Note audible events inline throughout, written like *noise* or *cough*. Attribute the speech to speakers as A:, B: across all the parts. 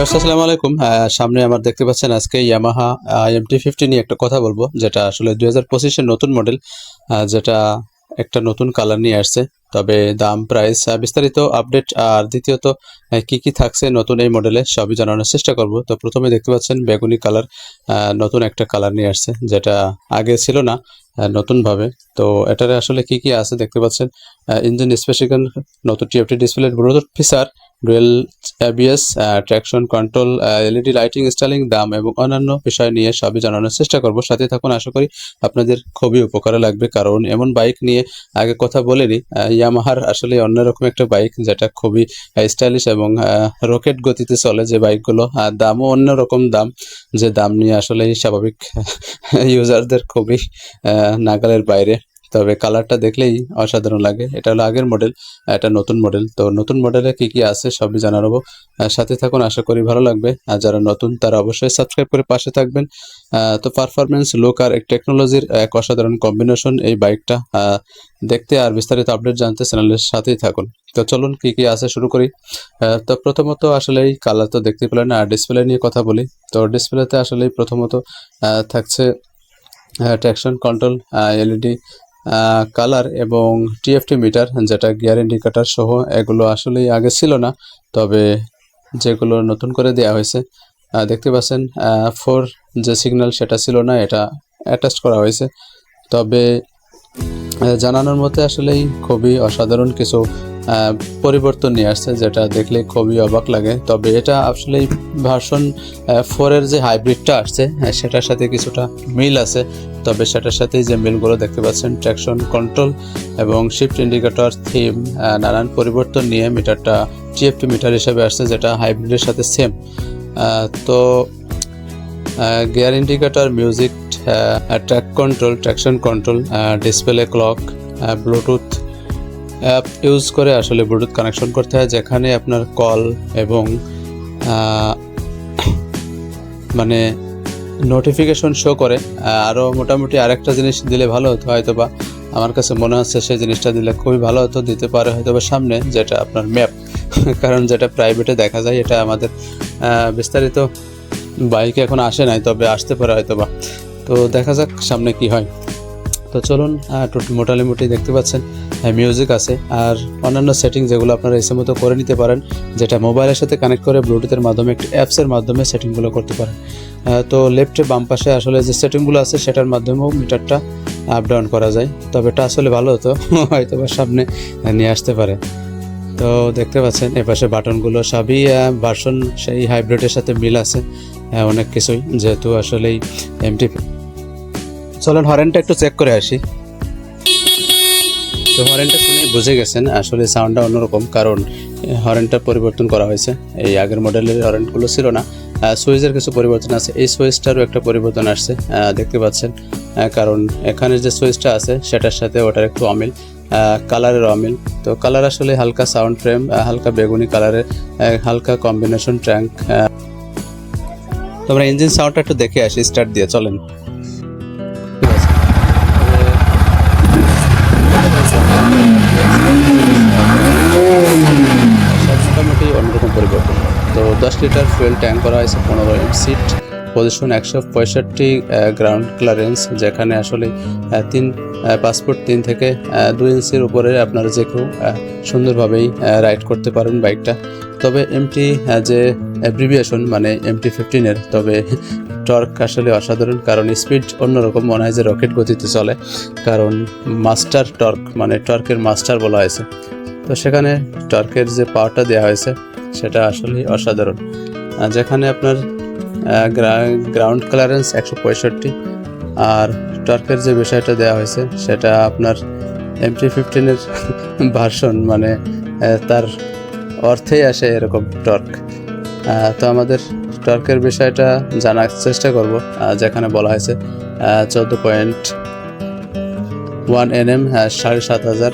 A: Viewers, আসসালামু আলাইকুম। সামনে আমার দেখতে পাচ্ছেন আজকে ইয়ামাহা এমটি ফিফটি নিয়ে একটা কথা বলব, যেটা আসলে দুই হাজার পঁচিশের নতুন মডেল যেটা একটা নতুন কালার নিয়ে আসছে। তবে দাম প্রাইস বিস্তারিত আপডেট আর দ্বিতীয়ত কি কি থাকছে নতুন এই মডেলে সবই জানানোর চেষ্টা করব। তো প্রথমে দেখতে পাচ্ছেন বেগুনি কালার নতুন একটা কালার নিয়ে আসছে, যেটা আগে ছিল না নতুনভাবে। তো এটারে আসলে কি কি আছে দেখতে পাচ্ছেন? ইঞ্জিন স্পেসিফিকেশন নতুন TFT display bluetooth feature dual ABS traction control LED lighting styling দাম এবং অন্যান্য বিষয় নিয়ে সবই জানানোর চেষ্টা করব। সাথে থাকুন, আশা করি আপনাদের খুবই উপকারে লাগবে। কারণ এমন বাইক নিয়ে আগে কথা বলেনি ইয়ামাহার আসলে অন্যরকম একটা বাইক যেটা খুবই স্টাইলিশ এবং রকেট গতিতে চলে যে বাইকগুলো দামও অন্যরকম দাম, যে দাম নিয়ে আসলে স্বাভাবিক *laughs* ইউজারদের খুবই নাগালের বাইরে। তবে কালারটা দেখলেই অসাধারণ লাগে। এটা হলো আগের মডেল এটা নতুন মডেল তো নতুন মডেলে কি কি আছে সবই জানাব। সাথে থাকুন, আশা করি ভালো লাগবে। আর যারা নতুন, তারা অবশ্যই সাবস্ক্রাইব করে পাশে থাকবেন। তো পারফরমেন্স লুক আর এক টেকনোলজির এক অসাধারণ কম্বিনেশন এই বাইকটা দেখতে আর বিস্তারিত আপডেট জানতে চ্যানেলের সাথেই থাকুন। তো চলুন, কি কি আছে শুরু করি। তো প্রথমত আসলে এই কালার তো দেখতে পেলেন আর ডিসপ্লে নিয়ে কথা বলি। তো ডিসপ্লেতে আসলে প্রথমত থাকছে ট্র্যাকশন কন্ট্রোল এলইডি কালার এবং টিএফটি মিটার যেটা গিয়ার ইন্ডিকেটার সহ এগুলো আসলেই আগে ছিল না, তবে যেগুলো নতুন করে দেওয়া হয়েছে দেখতে পাচ্ছেন ফোর যে সিগন্যাল সেটা ছিল না, এটা অ্যাটাচ করা হয়েছে। তবে জানানোর মতে আসলেই খুবই অসাধারণ কিছু পরিবর্তন নিয়ে আসছে, যেটা দেখলে খুবই অবাক লাগে। তবে এটা আসলেই ভার্সন ফোরের যে হাইব্রিডটা আসছে সেটার সাথে কিছুটা মিল আছে। তবে সেটার সাথে যে মিলগুলো দেখতে পাচ্ছেন ট্র্যাকশন কন্ট্রোল এবং শিফট ইন্ডিকেটর থিম নানান পরিবর্তন নিয়ে মিটারটা টিএফটি মিটার হিসেবে আসছে, যেটা হাইব্রিডের সাথে সেম তো gear indicator music track control traction control display clock bluetooth app use করে আসলে ব্লুটুথ কানেকশন করতে হয়, যেখানে আপনার কল এবং মানে নোটিফিকেশন শো করে আরও মোটামুটি আরেকটা জিনিস দিলে ভালো হতো হয়তো বা আমার কাছে মনে হচ্ছে সেই জিনিসটা দিলে খুবই ভালো হতো, দিতে পারে হয়তো বা সামনে যেটা আপনার ম্যাপ *laughs* কারণ যেটা প্রাইভেটে দেখা যায়, এটা আমাদের বিস্তারিত বাইকে এখন আসে নাই, তবে আসতে পারে হয়তো বা তো দেখা যাক সামনে কি হয়। তো চলুন মোটামুটি দেখতে পাচ্ছেন মিউজিক আছে। আর অন্যান্য সেটিং যেগুলো আপনারা এসে মতো করে নিতে পারেন, যেটা মোবাইলের সাথে কানেক্ট করে ব্লুটুথের মাধ্যমে, একটি অ্যাপসের মাধ্যমে সেটিংগুলো করতে পারেন। তো লেফটে বাম পাশে আসলে যে সেটিংগুলো আছে, সেটার মাধ্যমেও মিটারটা আপ ডাউন করা যায়। তবে এটা আসলে ভালো হতো *laughs* হয়তো বা সামনে নিয়ে আসতে পারে। তো দেখতে পাচ্ছেন এপাশে বাটনগুলো সবই ভার্সন সেই হাইব্রিডের সাথে মিল আছে অনেক কিছুই। যেহেতু আসলেই এমটি চলেন হরেনটা একটু চেক করে আসি। তো হরেনটা শুনে বুঝে গেছেন, আসলে সাউন্ডটা অন্যরকম, কারণ হরেনটা পরিবর্তন করা হয়েছে। এই আগের মডেলের হরেনগুলো ছিল না। সুইচের কিছু পরিবর্তন আছে। এই সুইচটারও একটা পরিবর্তন আসছে দেখতে পাচ্ছেন। কারণ এখানে যে সুইচটা আছে, সেটার সাথে ওটার একটু অমিল কালারের অমিল। তো কালার আসলে হালকা সাউন্ড ফ্রেম হালকা বেগুনি কালারের হালকা কম্বিনেশন ট্র্যাঙ্ক তোমরা ইঞ্জিন সাউন্ডটা একটু দেখে আসি স্টার্ট দিয়ে, চলেন। লিটার ফুয়েল ট্যাঙ্ক করা হয়েছে, পনেরো সিট পজিশন একশো পঁয়ষট্টি গ্রাউন্ড ক্লারেন্স যেখানে আসলে তিন পাসপোর্ট তিন থেকে দুই ইঞ্চির উপরে আপনারা যে কেউ সুন্দরভাবেই রাইড করতে পারেন বাইকটা তবে এমটি যে অ্যাব্রিভিয়েশন মানে এমটি ফিফটিনের তবে টর্ক আসলে অসাধারণ, কারণ স্পিড অন্যরকম, মনে হয় যে রকেট গতিতে চলে। কারণ মাস্টার টর্ক মানে টর্কের মাস্টার বলা হয়েছে। তো সেখানে টর্কের যে পাওয়ারটা দেওয়া হয়েছে সেটা আসলে অসাধারণ। যেখানে আপনার গ্রাউন্ড ক্লারেন্স একশো পঁয়ষট্টি, আর টর্কের যে বিষয়টা দেওয়া হয়েছে, সেটা আপনার এমটি ফিফটিনের ভার্সন মানে তার অর্থেই আসে এরকম টর্ক তো আমাদের টর্কের বিষয়টা জানার চেষ্টা করব যেখানে বলা হয়েছে চোদ্দ পয়েন্ট ওয়ান এন এম সাড়ে সাত হাজার।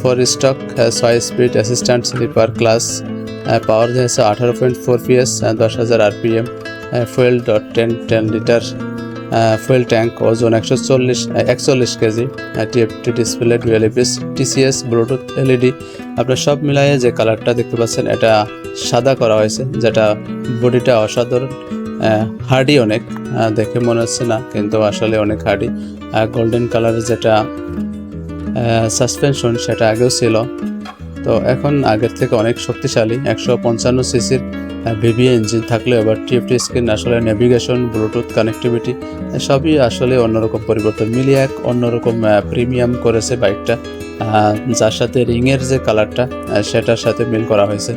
A: ফোর স্টক ছয় speed assistant slipper class power দিয়েছে আঠারো পয়েন্ট ফোর পিএস দশ হাজার RPM fuel dot ten ten litre fuel tank ওজন একশো চল্লিশ একচল্লিশ KG TFT display dual ABS TCS bluetooth LED আপনার সব মিলায়ে যে কালারটা দেখতে পাচ্ছেন, এটা সাদা করা হয়েছে, যেটা বডিটা অসাধারণ হার্ডি অনেক দেখে মনে হচ্ছে না, কিন্তু আসলে অনেক হার্ডি গোল্ডেন কালারের যেটা সাসপেনশন সেটা আগেও ছিল। তো এখন আগের থেকে অনেক শক্তিশালী, একশো পঞ্চান্ন সিসির ভিভি ইঞ্জিন থাকলে এবার টিএফটি স্ক্রিন আসলে নেভিগেশন ব্লুটুথ কানেক্টিভিটি সবই আসলে অন্যরকম পরিবর্তন। মিলিয়ে এক অন্যরকম প্রিমিয়াম করেছে বাইকটা যার সাথে রিংয়ের যে কালারটা সেটার সাথে মিল করা হয়েছে।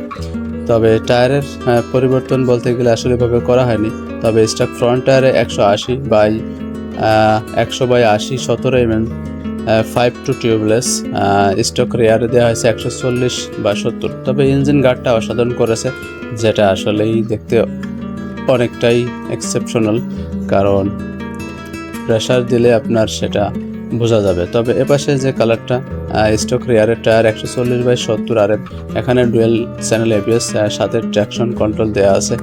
A: তবে টায়ারের পরিবর্তন বলতে গেলে আসলে এভাবে করা হয়নি। তবে স্টক ফ্রন্ট টায়ারে একশো আশি বাই একশো বাই আশি, সতেরো M M five two tubeless stock রেয়ারে দেওয়া হয়েছে একশো চল্লিশ বা সত্তর। তবে ইঞ্জিন গার্ডটা অসাধারণ করেছে, যেটা আসলেই দেখতে অনেকটাই এক্সেপশনাল কারণ প্রেশার দিলে আপনার সেটা বোঝা যাবে। তবে এপাশে যে কালারটা স্টক রেয়ারের টায়ার একশো চল্লিশ বাই সত্তর, আর এখানে ডুয়েল চ্যানেল এবিএস সাথে ট্র্যাকশন কন্ট্রোল দেওয়া আছে।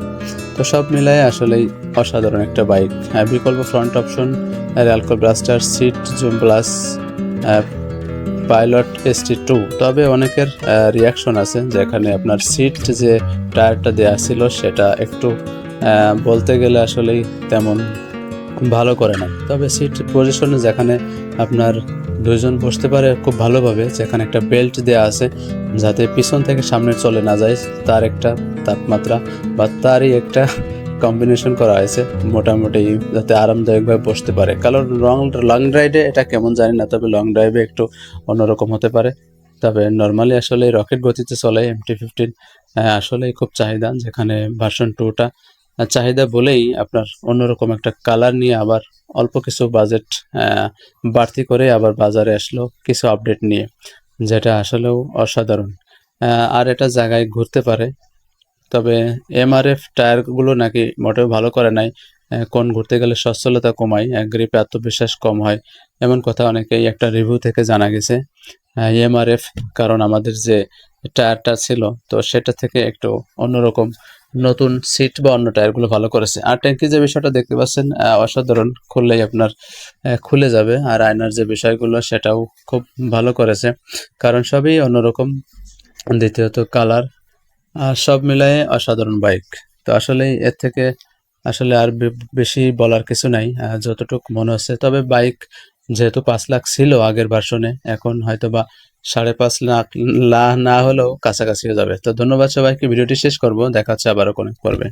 A: তো সব মিলায় আসলেই অসাধারণ একটা বাইক বিকল্প front option alcohol blaster seat zoom plus pilot ST two তবে অনেকের রিয়াকশন আছে যেখানে আপনার সিট যে টায়ারটা দেওয়া ছিল সেটা একটু বলতে গেলে আসলেই তেমন ভালো করে না। তবে সিট পজিশনে যেখানে আপনার দুজন বসতে পারে খুব ভালোভাবে, যেখানে একটা বেল্ট দেওয়া আছে, যাতে পিছন থেকে সামনে চলে না যায়, তার একটা তাপমাত্রা বা তারই একটা কম্বিনেশন করা হয়েছে, মোটামুটি যাতে আরামদায়কভাবে বসতে পারে। কারণ লং লং রাইডে এটা কেমন জানি না, তবে লং ড্রাইভে একটু অন্যরকম হতে পারে। তবে নর্মালি আসলে রকেট গতিতে চলে এমটি ফিফটিন আসলেই খুব চাহিদা, যেখানে ভার্সন টুটা চাহিদা বলেই আপনার অন্যরকম একটা কালার নিয়ে আবার অল্প কিছু বাজেট বাড়তি করে আবার বাজারে আসলো কিছু আপডেট নিয়ে, যেটা আসলেও অসাধারণ। আর এটা জায়গায় ঘুরতে পারে তবে এমআরএফ টায়ারগুলো নাকি মোটেও ভালো করে নাই। কোন ঘুরতে গেলে সচ্ছলতা কমায় গ্রিপে আত্মবিশ্বাস কম হয়, এমন কথা অনেকেই একটা রিভিউ থেকে জানা গেছে। এমআরএফ কারণ আমাদের যে টায়ারটা ছিল, তো সেটা থেকে একটু অন্যরকম, নতুন সিট বা অন্য টায়ারগুলো ভালো করেছে। আর ট্যাঙ্কি যে বিষয়টা দেখতে পাচ্ছেন অসাধারণ খুললেই আপনার খুলে যাবে, আর আয়নার যে বিষয়গুলো সেটাও খুব ভালো করেছে। কারণ সবই অন্যরকম। দ্বিতীয়ত কালার সব মিলায়ে অসাধারণ বাইক তো আসলে এর থেকে আসলে আর বেশি বলার কিছু নাই যতটুক মনে হচ্ছে তবে বাইক যেহেতু পাঁচ লাখ ছিল আগের ভার্সনে এখন হয়তো বা সাড়ে পাঁচ লাখ না হলেও কাছাকাছিও যাবে। তো ধন্যবাদ সবাইকে, ভিডিওটি শেষ করব, দেখা হচ্ছে আবারও কোনো পর্বে।